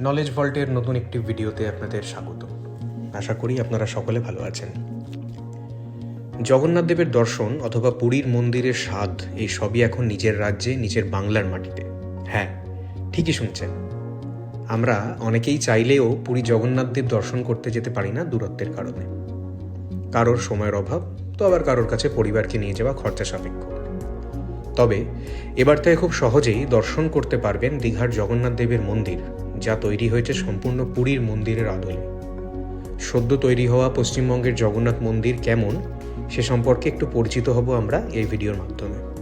Knowledge ভল্টের নতুন একটি ভিডিওতে আপনাদের স্বাগত। আশা করি আপনারা সকলে ভালো আছেন। জগন্নাথ দেবের দর্শন অথবা পুরীর মন্দিরের স্বাদ, এই সবই এখন নিজের রাজ্যে, নিজের বাংলার মাটিতে। হ্যাঁ ঠিকই শুনছেন। আমরা অনেকেই চাইলেও পুরী জগন্নাথ দেব দর্শন করতে যেতে পারি না দূরত্বের কারণে। কারোর সময়ের অভাব, তো আবার কারোর কাছে পরিবারকে নিয়ে যাওয়া খরচা সাপেক্ষ। তবে, এবার তাই খুব সহজেই দর্শন করতে পারবেন দীঘার জগন্নাথ দেবের মন্দির। যা তৈরি হয়েছে সম্পূর্ণ পুরীর মন্দিরের আদলে। সদ্য তৈরি হওয়া পশ্চিমবঙ্গের জগন্নাথ মন্দির কেমন, সে সম্পর্কে একটু পরিচিত হব আমরা এই ভিডিওর মাধ্যমে।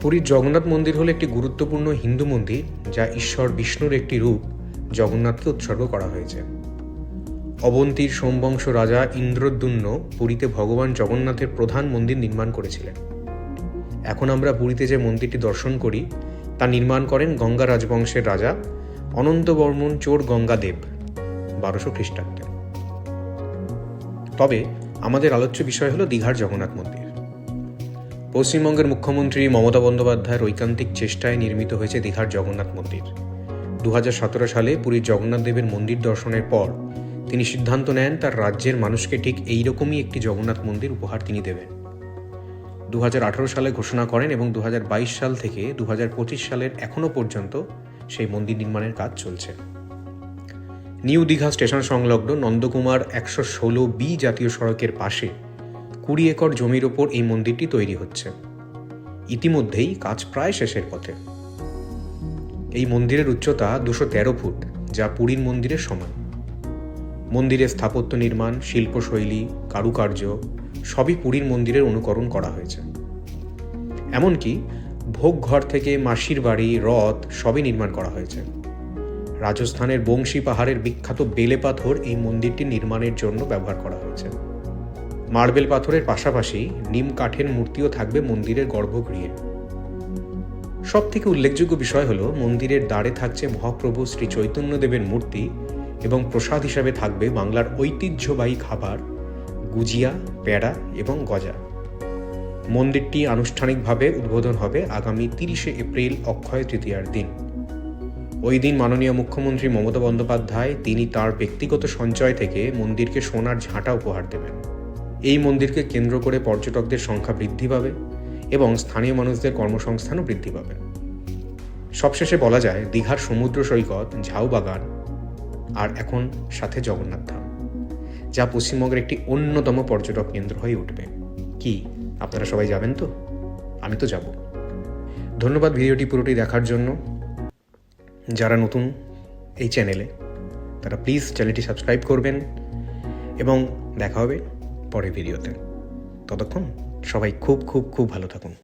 পুরীর জগন্নাথ মন্দির হলো একটি গুরুত্বপূর্ণ হিন্দু মন্দির, যা ঈশ্বর বিষ্ণুর একটি রূপ জগন্নাথকে উৎসর্গ করা হয়েছে। অবন্তীর সোমবংশ রাজা ইন্দ্রদ্যুম্ন পুরীতে ভগবান জগন্নাথের প্রধান মন্দির নির্মাণ করেছিলেন। এখন আমরা পুরীতে যে মন্দিরটি দর্শন করি তা নির্মাণ করেন গঙ্গা রাজবংশের রাজা অনন্তবর্মন চোর গঙ্গাদেব, বারোশো খ্রিস্টাব্দে। তবে আমাদের আলোচ্য বিষয় হলো দীঘার জগন্নাথ মন্দির। পশ্চিমবঙ্গের মুখ্যমন্ত্রী মমতা বন্দ্যোপাধ্যায়ের ঐকান্তিক চেষ্টায় নির্মিত হয়েছে দীঘার জগন্নাথ মন্দির। দু হাজার সতেরো সালে পুরীর জগন্নাথ দেবের মন্দির দর্শনের পর তিনি সিদ্ধান্ত নেন তার রাজ্যের মানুষকে ঠিক এইরকমই একটি জগন্নাথ মন্দির উপহার তিনি দেবেন। দু হাজার আঠারো সালে ঘোষণা করেন এবং দু হাজার বাইশ সাল থেকে দু হাজার পঁচিশ সালের এখনও পর্যন্ত সেই মন্দির নির্মাণের কাজ চলছে। নিউ দীঘা স্টেশন সংলগ্ন নন্দকুমার একশো ষোলো বি জাতীয় সড়কের পাশে কুড়ি একর জমির ওপর এই মন্দিরটি তৈরি হচ্ছে। ইতিমধ্যেই কাজ প্রায় শেষের পথে। এই মন্দিরের উচ্চতা দুশো তেরো ফুট, যা পুরীর মন্দিরের সমান। মন্দিরের স্থাপত্য নির্মাণ, শিল্পশৈলী, কারুকার্য সবই পুরীর মন্দিরের অনুকরণ করা হয়েছে। এমনকি ভোগ ঘর থেকে মাসির বাড়ি, রথ সবই নির্মাণ করা হয়েছে। রাজস্থানের বংশী পাহাড়ের বিখ্যাত বেলে পাথর এই মন্দিরটি নির্মাণের জন্য ব্যবহার করা হয়েছে। মার্বেল পাথরের পাশাপাশি নিম কাঠের মূর্তিও থাকবে মন্দিরের গর্ভগৃহে। সব থেকে উল্লেখযোগ্য বিষয় হল, মন্দিরের দ্বারে থাকছে মহাপ্রভু শ্রী চৈতন্যদেবের মূর্তি এবং প্রসাদ হিসাবে থাকবে বাংলার ঐতিহ্যবাহী খাবার, গুজিয়া প্যাড়া এবং গজা। মন্দিরটি আনুষ্ঠানিকভাবে উদ্বোধন হবে আগামী তিরিশে এপ্রিল অক্ষয় তৃতীয়ার দিন। ওই দিন মাননীয় মুখ্যমন্ত্রী মমতা বন্দ্যোপাধ্যায়, তিনি তার ব্যক্তিগত সঞ্চয় থেকে মন্দিরকে সোনার ঝাঁটা উপহার দেবেন। এই মন্দিরকে কেন্দ্র করে পর্যটকদের সংখ্যা বৃদ্ধি পাবে এবং স্থানীয় মানুষদের কর্মসংস্থানও বৃদ্ধি পাবে। সবশেষে বলা যায়, দীঘার সমুদ্র সৈকত, ঝাউবাগান আর এখন সাথে জগন্নাথ ধাম, যা পশ্চিমবঙ্গের একটি অন্যতম পর্যটক কেন্দ্র হয়ে উঠবে। কি, আপনারা সবাই যাবেন তো? আমি তো যাব। ধন্যবাদ ভিডিওটি পুরোটি দেখার জন্য। যারা নতুন এই চ্যানেলে, তারা প্লিজ চ্যানেলটি সাবস্ক্রাইব করবেন এবং দেখা হবে পরের ভিডিওতে। ততক্ষণ সবাই খুব খুব খুব ভালো থাকুন।